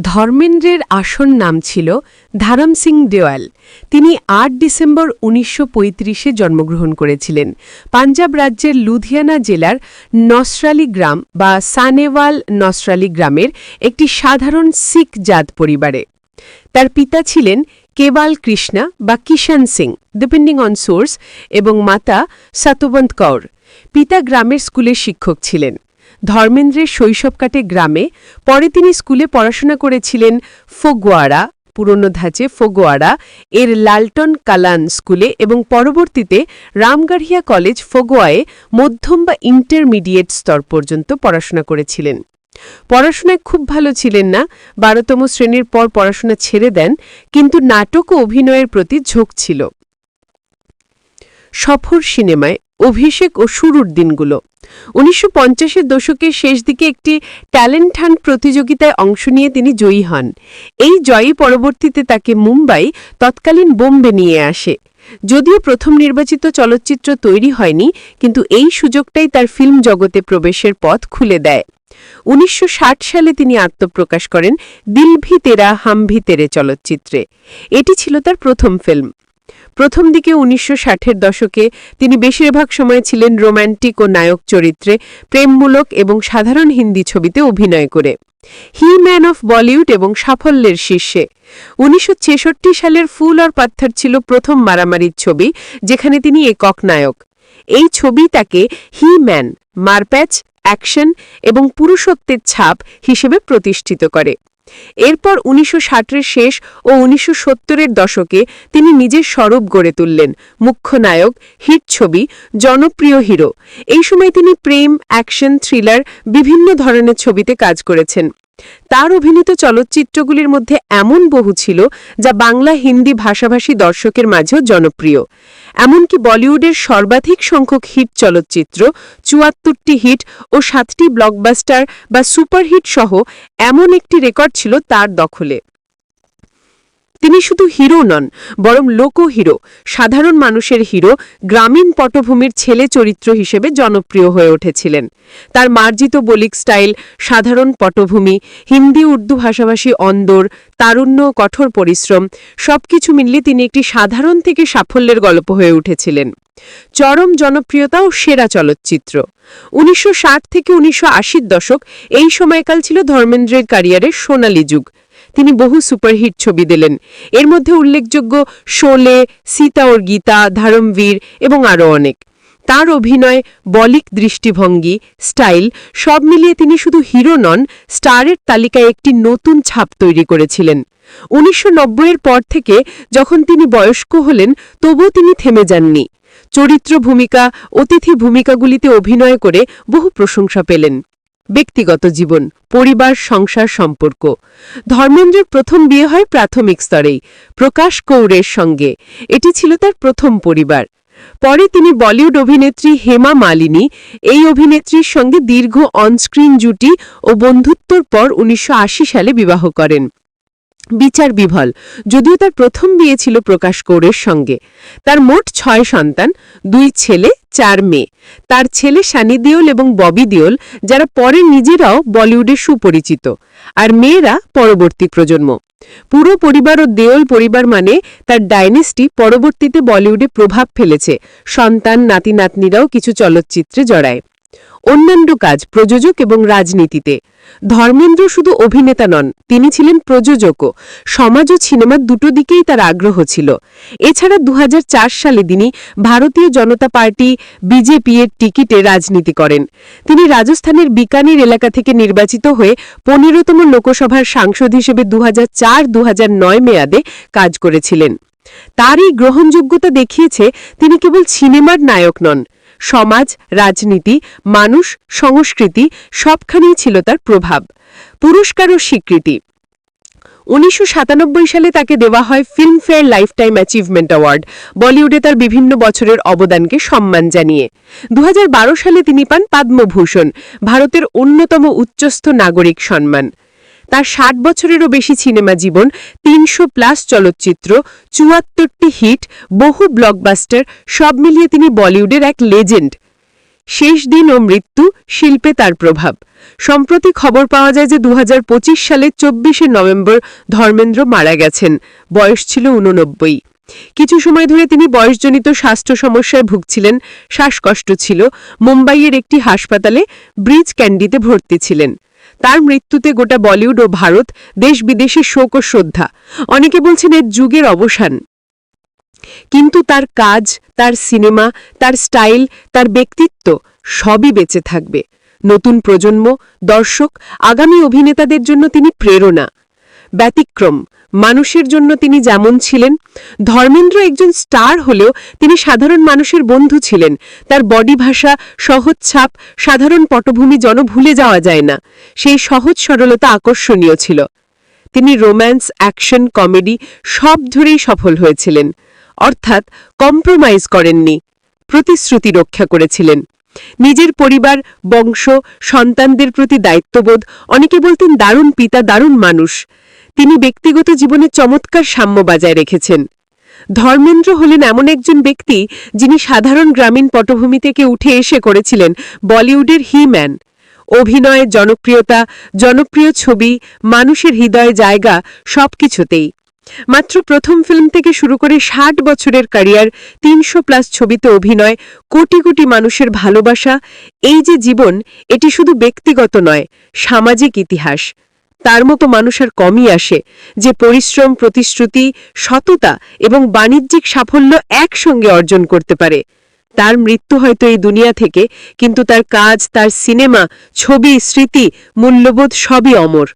ধর্মেন্দ্রের আসন নাম ছিল ধারম সিং দেওয়াল। তিনি আট ডিসেম্বর উনিশশো পঁয়ত্রিশে জন্মগ্রহণ করেছিলেন। পাঞ্জাব রাজ্যের লুধিয়ানা জেলার নসরালি গ্রাম বা সানেওয়াল নসরালি গ্রামের একটি সাধারণ শিখ জাত পরিবারে। তার পিতা ছিলেন কেবাল কৃষ্ণা বা Kishan Singh depending on source এবং মাতা সতবন্ত কৌর। পিতা গ্রামের স্কুলের শিক্ষক ছিলেন। ধর্মেন্দ্রের শৈশব কাটে গ্রামে, পরে তিনি স্কুলে পড়াশোনা করেছিলেন ফোগোয়াড়া পুরনো ধাঁচে ফোগোয়াড়া এর লালটন কালান স্কুলে এবং পরবর্তীতে রামগড়িয়া কলেজ ফোগোয়ায়ে মধ্যম বা ইন্টারমিডিয়েট স্তর পর্যন্ত পড়াশোনা করেছিলেন। পড়াশোনায় খুব ভালো ছিলেন না, বারোতম শ্রেণির পর পড়াশোনা ছেড়ে দেন, কিন্তু নাটক ও অভিনয়ের প্রতি ঝোঁক ছিল। সফর সিনেমায় অভিষেক ও শুরুর দিনগুলো। উনিশশো পঞ্চাশের দশকের শেষ দিকে একটি ট্যালেন্ট হান্ট প্রতিযোগিতায় অংশ নিয়ে তিনি জয়ী হন। এই জয়ী পরবর্তীতে তাকে মুম্বাই তৎকালীন বোম্বে নিয়ে আসে। যদিও প্রথম নির্বাচিত চলচ্চিত্র তৈরি হয়নি, কিন্তু এই সুযোগটাই তার ফিল্ম জগতে প্রবেশের পথ খুলে দেয়। উনিশশো ষাট সালে তিনি আত্মপ্রকাশ করেন দিলভি তেরা হামভি তেরে চলচ্চিত্রে। এটি ছিল তার প্রথম ফিল্ম। প্রথম দিকে উনিশশো ষাটের দশকে তিনি বেশিরভাগ সময় ছিলেন রোম্যান্টিক ও নায়ক চরিত্রে, প্রেমমূলক এবং সাধারণ হিন্দি ছবিতে অভিনয় করে। হি ম্যান অফ বলিউড এবং সাফল্যের শীর্ষে। উনিশশো ছেষট্টি সালের ফুল আর পাত্থর ছিল প্রথম মারামারির ছবি, যেখানে তিনি একক নায়ক। এই ছবি তাকে হি ম্যান, মারপ্যাচ, অ্যাকশন এবং পুরুষত্বের ছাপ হিসেবে প্রতিষ্ঠিত করে। এরপর উনিশশো ষাটের শেষ ও উনিশশো সত্তরের দশকে তিনি নিজের স্বরূপ গড়ে তুললেন। মুখ্য নায়ক, হিট ছবি, জনপ্রিয় হিরো। এই সময় তিনি প্রেম, অ্যাকশন, থ্রিলার, বিভিন্ন ধরনের ছবিতে কাজ করেছেন। তার অভিনীত চলচ্চিত্রগুলির মধ্যে এমন বহু ছিল যা বাংলা হিন্দি ভাষাভাষী দর্শকের মাঝেও জনপ্রিয়। এমনকি বলিউডের সর্বাধিক সংখ্যক হিট চলচ্চিত্র, চুয়াত্তরটি হিট ও সাতটি ব্লকবাস্টার বা সুপারহিট সহ এমন একটি রেকর্ড ছিল তার দখলে। তিনি শুধু হিরো নন, বরং লোক হিরো। সাধারণ মানুষের হিরো গ্রামীণ পটভূমির ছেলে চরিত্র হিসেবে জনপ্রিয় হয়ে উঠেছিলেন। তার মার্জিত বলিক স্টাইল, সাধারণ পটভূমি, হিন্দি উর্দু ভাষাভাষী অন্দর, তারুণ্য কঠোর পরিশ্রম, সবকিছু মিলিয়ে তিনি একটি সাধারণ থেকে সাফল্যের গল্প হয়ে উঠেছিলেন। চরম জনপ্রিয়তা ও সেরা চলচ্চিত্র। উনিশশো ষাট থেকে উনিশশো দশক এই সময়কাল ছিল ধর্মেন্দ্রের ক্যারিয়ারের সোনালী যুগ। তিনি বহু সুপারহিট ছবি দিলেন। এর মধ্যে উল্লেখযোগ্য শোলে সীতা ওর গীতা, ধারমবীর এবং আরও অনেক। তার অভিনয়, বলিক দৃষ্টিভঙ্গি, স্টাইল, সব মিলিয়ে তিনি শুধু হিরো নন, স্টারের তালিকায় একটি নতুন ছাপ তৈরি করেছিলেন। উনিশশো এর পর থেকে যখন তিনি বয়স্ক হলেন, তবুও তিনি থেমে যাননি। চরিত্র ভূমিকা, অতিথি ভূমিকাগুলিতে অভিনয় করে বহু প্রশংসা পেলেন। ব্যক্তিগত জীবন, পরিবার, সংসার, সম্পর্ক। ধর্মেন্দ্রের প্রথম বিয়ে হয় প্রাথমিক স্তরেই, প্রকাশ কৌরের সঙ্গে। এটি ছিল তার প্রথম পরিবার। পরে তিনি বলিউড অভিনেত্রী হেমা মালিনী, এই অভিনেত্রীর সঙ্গে দীর্ঘ অনস্ক্রিন জুটি ও বন্ধুত্বর পর উনিশশো আশি সালে বিবাহ করেন। বিচার বিভল। যদিও তার প্রথম বিয়ে ছিল প্রকাশ কৌরের সঙ্গে। তার মোট ছয় সন্তান, দুই ছেলে, চার মেয়ে। তার ছেলে সানি দেওল এবং ববি দেওল, যারা পরে নিজেরাও বলিউডে সুপরিচিত। আর মেয়েরা পরবর্তী প্রজন্ম। পুরো পরিবার ও দেওল পরিবার মানে তার ডাইনেস্টি পরবর্তীতে বলিউডে প্রভাব ফেলেছে। সন্তান নাতি নাতনিরাও কিছু চলচ্চিত্রে জড়ায়। অন্যান্য কাজ প্রযোজক এবং রাজনীতিতে। ধর্মেন্দ্র শুধু অভিনেতা নন, তিনি ছিলেন প্রযোজকও। সমাজ ও সিনেমার দুটো দিকেই তার আগ্রহ ছিল। এছাড়া দু সালে তিনি ভারতীয় জনতা পার্টি বিজেপি এর টিকিটে রাজনীতি করেন। তিনি রাজস্থানের বিকানির এলাকা থেকে নির্বাচিত হয়ে পনেরোতম লোকসভার সাংসদ হিসেবে দু দু মেয়াদে কাজ করেছিলেন। তার এই গ্রহণযোগ্যতা দেখিয়েছে তিনি কেবল সিনেমার নায়ক নন সমাজ, রাজনীতি, মানুষ, সংস্কৃতি সবখানেই ছিল তার প্রভাব। পুরস্কার ও স্বীকৃতি। উনিশশো সাতানব্বই সালে তাকে দেওয়া হয় ফিল্মফেয়ার লাইফটাইম অ্যাচিভমেন্ট অ্যাওয়ার্ড বলিউডে তার বিভিন্ন বছরের অবদানকে সম্মান জানিয়ে। দু হাজার বারো সালে তিনি পান পদ্মভূষণ, ভারতের অন্যতম উচ্চস্থ নাগরিক সম্মান। তার ষাট বছরেরও বেশি সিনেমা জীবন তিনশো প্লাস চলচ্চিত্র, চুয়াত্তরটি হিট, বহু ব্লকবাস্টার, সব মিলিয়ে তিনি বলিউডের এক লেজেন্ড। শেষ দিন ও মৃত্যু শিল্পে তার প্রভাব। সম্প্রতি খবর পাওয়া যায় যে দু হাজার পঁচিশ সালে চব্বিশে নভেম্বর ধর্মেন্দ্র মারা গেছেন। বয়স ছিল উননব্বই কিছু সময় ধরে তিনি বয়সজনিত স্বাস্থ্য সমস্যায় ভুগছিলেন, শ্বাসকষ্ট ছিল। মুম্বাইয়ের একটি হাসপাতালে ব্রিজ ক্যান্ডিতে ভর্তি ছিলেন। তার মৃত্যুতে গোটা বলিউড ও ভারত দেশ বিদেশে শোক ও শ্রদ্ধা। অনেকে বলছেন এর যুগের অবসান। কিন্তু তার কাজ, তার সিনেমা, তার স্টাইল, তার ব্যক্তিত্ব সবই বেঁচে থাকবে। নতুন প্রজন্ম, দর্শক, আগামী অভিনেতাদের জন্য তিনি প্রেরণা। ব্যতিক্রম। মানুষের জন্য তিনি যেমন ছিলেন, ধর্মেন্দ্র একজন স্টার হলেও তিনি সাধারণ মানুষের বন্ধু ছিলেন। তার বডি ভাষা, সহজ ছাপ, সাধারণ পটভূমি জন ভুলে যাওয়া যায় না। সেই সহজ সরলতা আকর্ষণীয় ছিল। তিনি রোম্যান্স, অ্যাকশন, কমেডি সব ধরেই সফল হয়েছিলেন। অর্থাৎ কম্প্রোমাইজ করেননি, প্রতিশ্রুতি রক্ষা করেছিলেন। নিজের পরিবার, বংশ, সন্তানদের প্রতি দায়িত্ববোধ, অনেকে বলতেন দারুণ পিতা, দারুণ মানুষ। তিনি ব্যক্তিগত জীবনে চমৎকার সাম্য বজায় রেখেছেন। ধর্মেন্দ্র হলেন এমন একজন ব্যক্তি যিনি সাধারণ গ্রামীণ পটভূমি থেকে উঠে এসে করেছিলেন বলিউডের হি ম্যান অভিনয়, জনপ্রিয়তা, জনপ্রিয় ছবি, মানুষের হৃদয়ে, জায়গা সবকিছুতেই। মাত্র প্রথম ফিল্ম থেকে শুরু করে ষাট বছরের ক্যারিয়ার, তিনশো প্লাস ছবিতে অভিনয়, কোটি কোটি মানুষের ভালোবাসা, এই যে জীবন, এটি শুধু ব্যক্তিগত নয়, সামাজিক ইতিহাস। তার মতো মানুষের কমই আসে, যে পরিশ্রম, প্রতিশ্রুতি, সততা এবং বাণিজ্যিক সাফল্য একসঙ্গে অর্জন করতে পারে। তার মৃত্যু হয়তো এই দুনিয়া থেকে, কিন্তু তার কাজ, তার সিনেমা, ছবি, স্মৃতি, মূল্যবোধ সবই অমর।